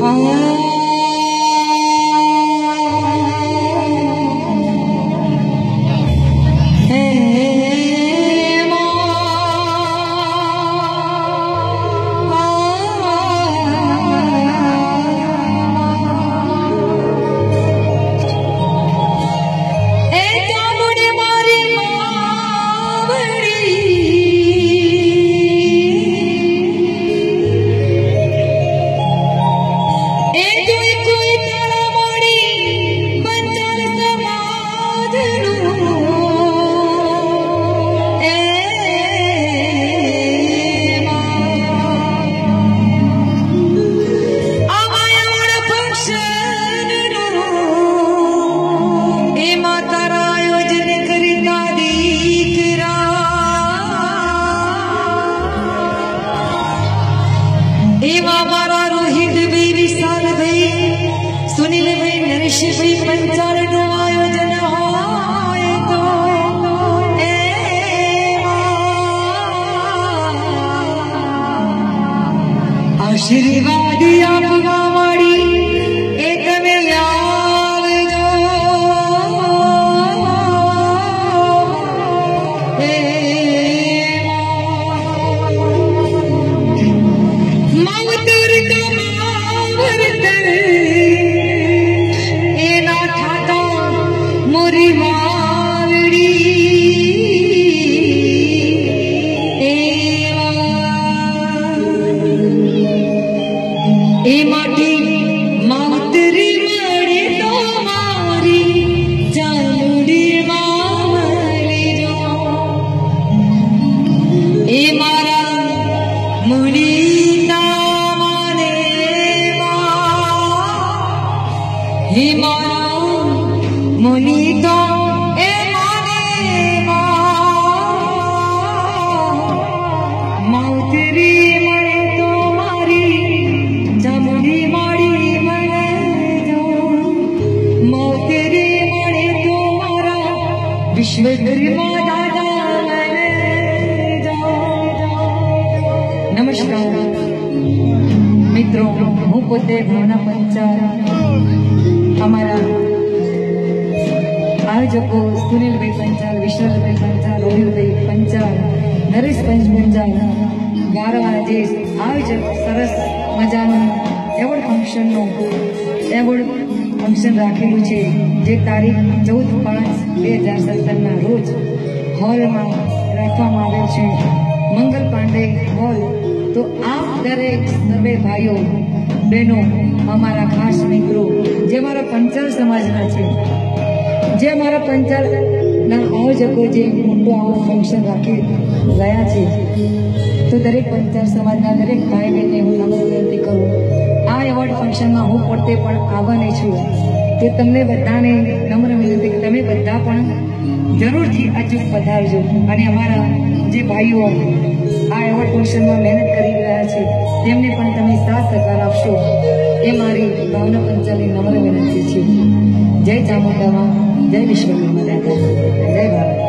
好、啊。মনিত এ মৌতরি মানে তোমারি যমুনি মারি মানে মৌতরি মানে তোমারা বিশ্বধরি মানে મિત્રો, હું પોતે ભાવના પંચાલ. અમારા આયોજકો સુનિલભાઈ પંચાલ, વિશાલભાઈ પંચાલ રોહિલભાઈ પંચાલ નરેશ પંચ પંચાલ. ગારવા જે આયોજક સરસ મજાનું એવોર્ડ ફંક્શનનું એવોર્ડ ફંક્શન રાખેલું છે. જે તારીખ ચૌદ પાંચ બે હજાર સત્તરના રોજ હોલમાં રાખવામાં આવેલ છે. મંગલ પાંડે હોલ તો આપ દરેક સર્વે ભાઈઓ, બહેનો, અમારા ખાસ મિત્રો, જે મારા પંચાલ સમાજના છે, જે મારા પંચાલના આયોજકો જે મોટું આવું ફંક્શન રાખી રહ્યા છે, તો દરેક પંચાલ સમાજના દરેક ભાઈ બહેનને હું નમ્ર વિનંતી કરું, આ એવોર્ડ ફંક્શનમાં હું પોતે પણ આવવાની છું. તો તમને બધાને નમ્ર વિનંતી તમે બધા પણ જરૂરથી અચૂક પધારજો. અને અમારા જે ભાઈઓ આ એવોર્ડ ફંક્શનમાં મહેનત કરી રહ્યા છે, તેમને પણ તમે સાથ સહકાર આપશો. એ મારી ભાવના પંચાલની નમ્ર વિનંતી છે. જય ચામુંડામાં, જય વિશ્વકર્મા દાદા જય ભારત.